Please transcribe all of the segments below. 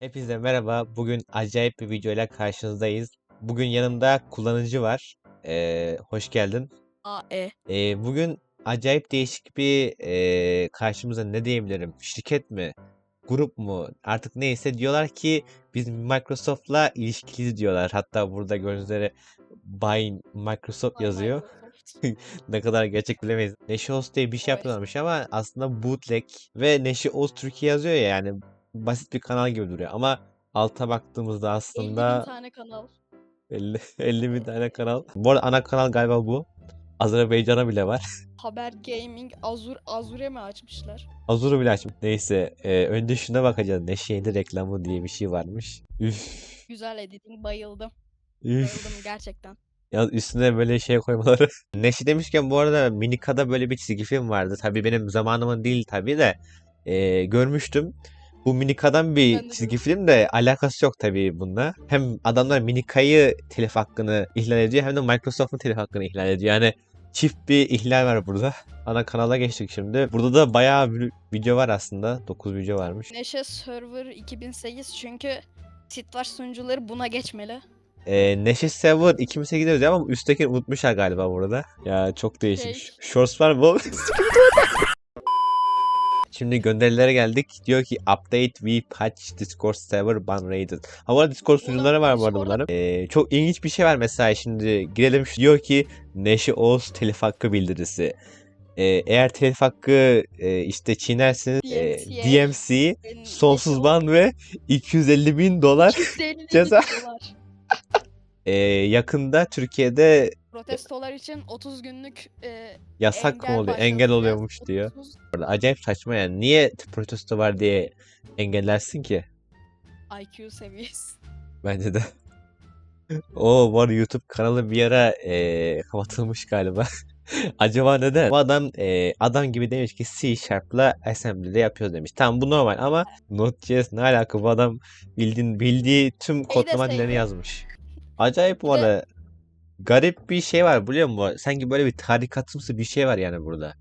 Hepinize merhaba. Bugün acayip bir videoyla karşınızdayız. Bugün yanımda kullanıcı var. Ee, hoş geldin. A, E. Ee, bugün acayip değişik bir ee, karşımıza ne diyebilirim? Şirket mi? Grup mu? Artık neyse diyorlar ki biz Microsoft'la ilişkiliyiz diyorlar. Hatta burada gördüğünüz üzere By Microsoft yazıyor. Ne kadar gerçek bilemeyiz. Neşe Oz diye bir şey Evet. yapıyorlarmış ama aslında bootleg ve Neşe Oz Türkiye yazıyor ya yani basit bir kanal gibi duruyor ama alta baktığımızda 50 bin aslında tane kanal. 50, 50 bin tane kanal. Bu arada ana kanal galiba bu. Azerbaycan'a bile var. Haber Gaming Azur Azure mi açmışlar? Azur'u bile açmış. Neyse e, önce şuna bakacağız. Neşe'nin reklamı diye bir şey varmış. Üf. Güzel editing bayıldım. Üf. Bayıldım gerçekten. Ya üstüne böyle şey koymaları. Neşe demişken bu arada Minika'da böyle bir çizgi film vardı. Tabii benim zamanımın değil tabii de e, görmüştüm. Bu Minika'dan bir de çizgi film de alakası yok tabii bununla. Hem adamlar Minika'yı telif hakkını ihlal ediyor hem de Microsoft'un telif hakkını ihlal ediyor. Yani çift bir ihlal var burada. Ana kanala geçtik şimdi. Burada da bayağı bir video var aslında. 9 video varmış. Neşe Server 2008 çünkü Sitvaş sunucuları buna geçmeli. Ee, Neşe Server 2008'de yazıyor ama üsttekini unutmuşlar galiba burada. Ya çok değişik. Şey- Shorts var bu. Şimdi gönderilere geldik. Diyor ki update we patch Discord server ban rated. Ha bu arada Discord sunucuları var bu arada bunların. Ee, çok ilginç bir şey var mesela şimdi girelim. Diyor ki Neşe Oğuz telif hakkı bildirisi. Ee, eğer telif hakkı e, işte çiğnerseniz e. DMC sonsuz ban ve 250 bin dolar 250 bin ceza. dolar. Ee, yakında Türkiye'de Protestolar için 30 günlük e, yasak mı engel oluyor? başlatacağız. Engel oluyormuş diyor. 30 Orada acayip saçma yani. Niye protesto var diye engellersin ki? IQ seviyesi. Bence de. O var YouTube kanalı bir ara eee, kapatılmış galiba. Acaba neden? Bu adam eee, adam gibi demiş ki C Sharp'la Assembly'de yapıyoruz demiş. Tamam bu normal ama Node.js ne alaka bu adam bildiğin bildiği tüm kodlama dillerini yazmış. Acayip bu Bir de- arada. Garip bir şey var biliyor musun? Sanki böyle bir tarikatımsı bir şey var yani burada.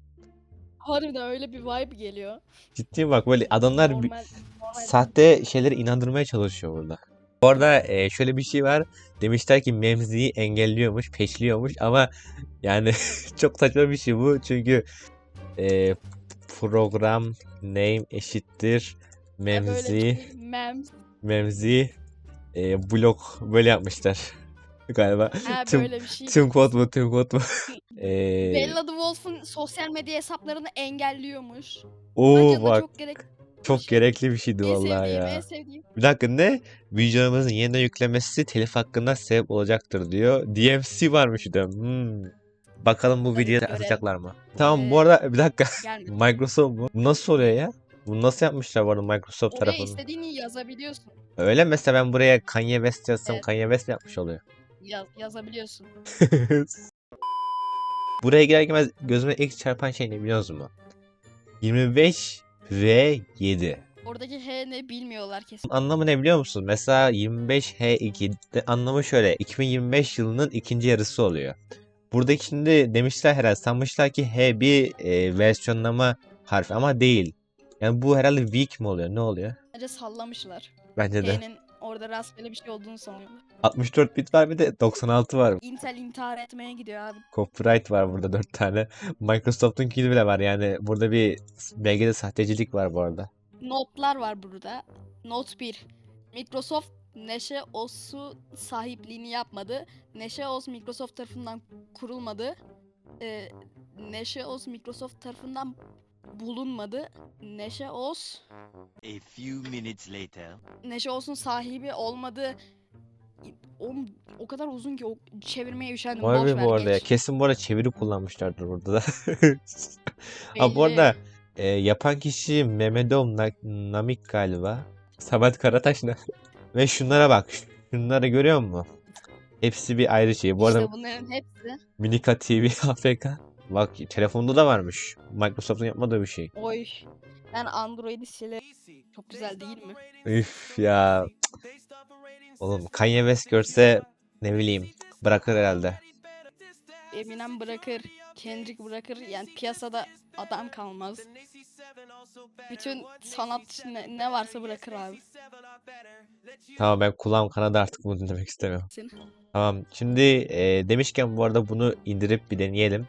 Harbiden öyle bir vibe geliyor. Ciddi bak böyle adamlar Normal, normal sahte şeyleri inandırmaya çalışıyor burada. Bu arada e, şöyle bir şey var. Demişler ki Memzi'yi engelliyormuş, peşliyormuş ama yani çok saçma bir şey bu. Çünkü e, program name eşittir Memzi, şey, memes. Memzi e, blok böyle yapmışlar galiba. Ha Tüm- böyle bir şey. Tüm kod bu, tüm kod bu. E, Bella the Wolf'un sosyal medya hesaplarını engelliyormuş. oo Bence bak çok gerek. çok gerekli bir şeydi En vallahi sevdiğim, ya. en sevdiğim. Bir dakika ne? Videomuzun yeniden yüklemesi telif hakkına sebep olacaktır diyor. DMC varmış bir de. Hmm. Bakalım bu videoyu atacaklar mı? Tamam bu Ee, arada bir dakika. Microsoft bu. Bu nasıl oluyor ya? Bu nasıl yapmışlar bu arada Microsoft Oraya tarafını? istediğini yazabiliyorsun. Öyle mesela ben buraya Kanye West yazsam Evet. Kanye West yapmış oluyor? Yaz, yazabiliyorsun. Buraya girer girmez gözüme ilk çarpan şey ne biliyor musun? 25 ve 7. Oradaki H ne bilmiyorlar kesin. Anlamı ne biliyor musun? Mesela 25H2 de anlamı şöyle. 2025 yılının ikinci yarısı oluyor. Buradaki şimdi demişler herhalde sanmışlar ki H bir e, versiyonlama harfi ama değil. Yani bu herhalde weak mi oluyor? Ne oluyor? Bence sallamışlar. Bence de. H'nin orada rastgele bir şey olduğunu sanıyorlar. 64 bit var bir de 96 var. Intel intihar etmeye gidiyor abi. Copyright var burada 4 tane. Microsoft'un bile var yani. Burada bir belgede sahtecilik var bu arada. Notlar var burada. Not 1. Microsoft Neşe OS'u sahipliğini yapmadı. Neşe OS Microsoft tarafından kurulmadı. Ee, Neşe OS Microsoft tarafından bulunmadı. Neşe OS A few minutes later. Neşe OS'un sahibi olmadı. O, o kadar uzun ki o çevirmeye üşendim. Vay be bu arada ya. Kesin bu arada çeviri kullanmışlardır burada da. Ha bu arada e, yapan kişi Mehmetov Na- Namik galiba. Samet Karataş ne? Ve şunlara bak. Şunları görüyor musun? Hepsi bir ayrı şey. Bu arada İşte bunların hepsi. Minika TV AFK. Bak telefonda da varmış. Microsoft'un yapmadığı bir şey. Oy. Ben Android'i silerim. Çok güzel değil mi? Üf ya. Oğlum Kanye West görse ne bileyim bırakır herhalde. Eminem bırakır. Kendrick bırakır. Yani piyasada adam kalmaz. Bütün sanat ne, ne varsa bırakır abi. Tamam ben kulağım kanadı artık bunu dinlemek istemiyorum. Senin. Tamam şimdi e, demişken bu arada bunu indirip bir deneyelim.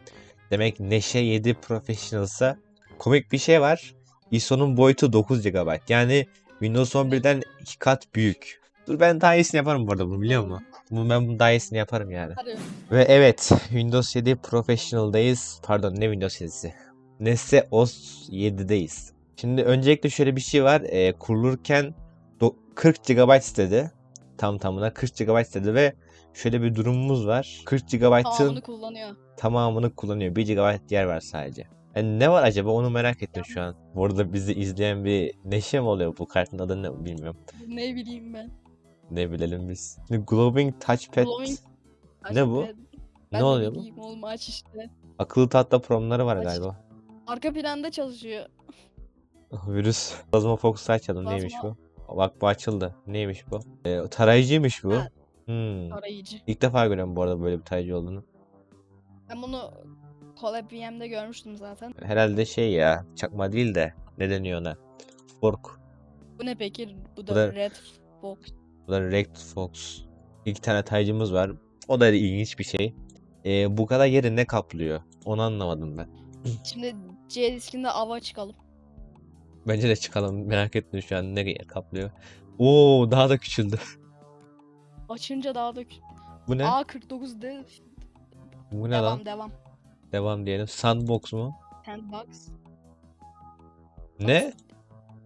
Demek Neşe 7 Professional'sa komik bir şey var. ISO'nun boyutu 9 GB. Yani Windows 11'den 2 kat büyük. Dur ben daha iyisini yaparım bu arada bunu biliyor musun? Ben bunun daha iyisini yaparım yani. Hadi. Ve evet Windows 7 Professional'dayız. Pardon ne Windows 7'si? Neste OS 7'deyiz. Şimdi öncelikle şöyle bir şey var. Ee, kurulurken do- 40 GB istedi. Tam tamına 40 GB istedi ve şöyle bir durumumuz var. 40 GB'ın Tamamını kullanıyor. Tamamını kullanıyor. 1 GB yer var sadece. Yani ne var acaba onu merak ettim şu an. Bu arada bizi izleyen bir Neşe mi oluyor bu kartın adı ne bilmiyorum. Ne bileyim ben. Ne bilelim biz. Glowing Touchpad Glowing ne bu? Ben Ne oluyor bu? oğlum aç işte. Akıllı tahta promları var Aç. galiba. Arka planda çalışıyor. Virüs. Plazma Fox'u açalım. Plazma. Neymiş bu? Bak bu açıldı. Neymiş bu? Ee, tarayıcıymış bu. Ha. Hmm. Arayıcı. İlk defa görüyorum bu arada böyle bir tarayıcı olduğunu. Ben bunu Collab VM'de görmüştüm zaten. Herhalde şey ya. Çakma değil de. Ne deniyor ona? Fork. Bu ne peki? Bu da, Bu da- Red Box. Bu da Red Fox. İki tane tarayıcımız var. O da ilginç bir şey. Ee, bu kadar yeri ne kaplıyor? Onu anlamadım ben. Şimdi C diskinde ava çıkalım. Bence de çıkalım. Merak ettim şu an nereye kaplıyor. Oo daha da küçüldü. Açınca daha da kü- Bu ne? A49 de Bu ne lan? devam devam. Devam diyelim. Sandbox mu? Sandbox. Ne?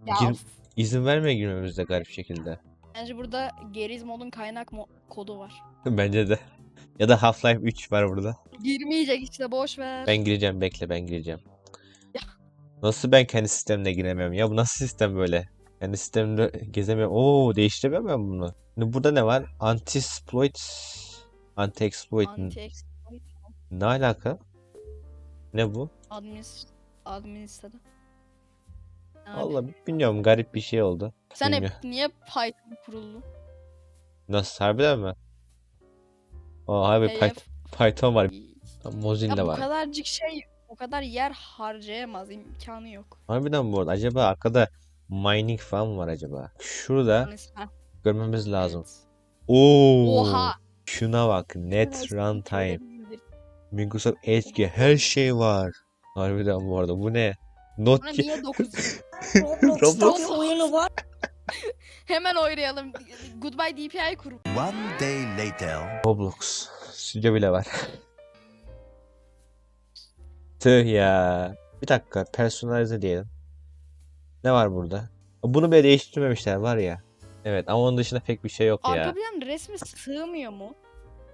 Ya Gir-. İzin vermiyor girmemizde garip şekilde. Bence burada Geriz modun kaynak mo- kodu var. Bence de. Ya da Half-Life 3 var burada. Girmeyecek işte boş ver. Ben gireceğim bekle ben gireceğim. Ya. Nasıl ben kendi sistemine giremiyorum ya? Bu nasıl sistem böyle? Kendi sistemimde gezemiyorum. Oo değiştiremiyorum ben bunu. Şimdi burada ne var? Anti-exploit. Anti-exploit. Anti Ne alaka? Ne bu? adminis administradı. Abi, Allah bilmiyorum garip bir şey oldu. Sen hep bilmiyorum. niye Python kuruldu? Nasıl harbiden mi? Aa harbi Hey, Python, Python var. Ya Mozilla bu var. kadarcık şey o kadar yer harcayamaz imkanı yok. Harbiden bu arada. Acaba arkada mining falan mı var acaba? Şurada görmemiz lazım. evet. Oo. Oha. Şuna bak. Net runtime. Microsoft Edge her şey var. Harbiden bu arada. Bu ne? Not Buna niye 9? Roblox. oyunu var. Hemen oynayalım. Goodbye DPI kurum. One day later. Roblox. Stüdyo bile var. Tüh ya. Bir dakika. Personalize diyelim. Ne var burada? Bunu bile değiştirmemişler var ya. Evet ama onun dışında pek bir şey yok ya. Arka plan resmi sığmıyor mu?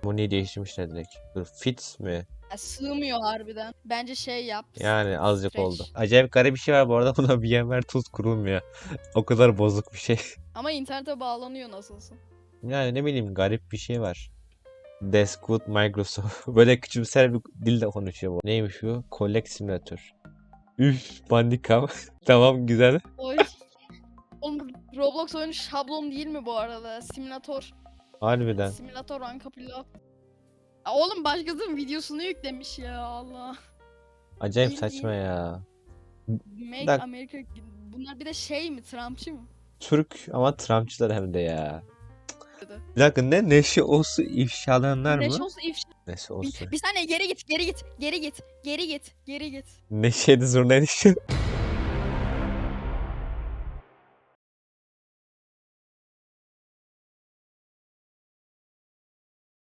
Bunu niye değiştirmişler direkt? Dur fit mi? Ya, sığmıyor harbiden. Bence şey yap. Yani azıcık Stretch. oldu. Acayip garip bir şey var bu arada. Buna VMware Tools kurulmuyor. o kadar bozuk bir şey. Ama internete bağlanıyor nasılsa. Yani ne bileyim garip bir şey var. Good Microsoft. Böyle küçümser bir dille konuşuyor bu. Neymiş bu? Collect Simulator. Üf, Bandicam. tamam güzel. Oy. Oğlum Roblox oyunu şablon değil mi bu arada? Simülatör. Harbiden. Simülatör ranka pilot. Ya oğlum başkasının videosunu yüklemiş ya Allah. Acayip Bildiğin- saçma ya. Make Bak- America... Bunlar bir de şey mi? Trumpçı mı? Türk ama Trumpçılar hem de ya. Dedi. Bir dakika ne? Neşe Osu ifşalayanlar Neşe mı? olsa ifşa. Neşe Osu. Bir, bir saniye geri git, geri git, geri git, geri git, geri git. Neşe'de zurnaydı şu.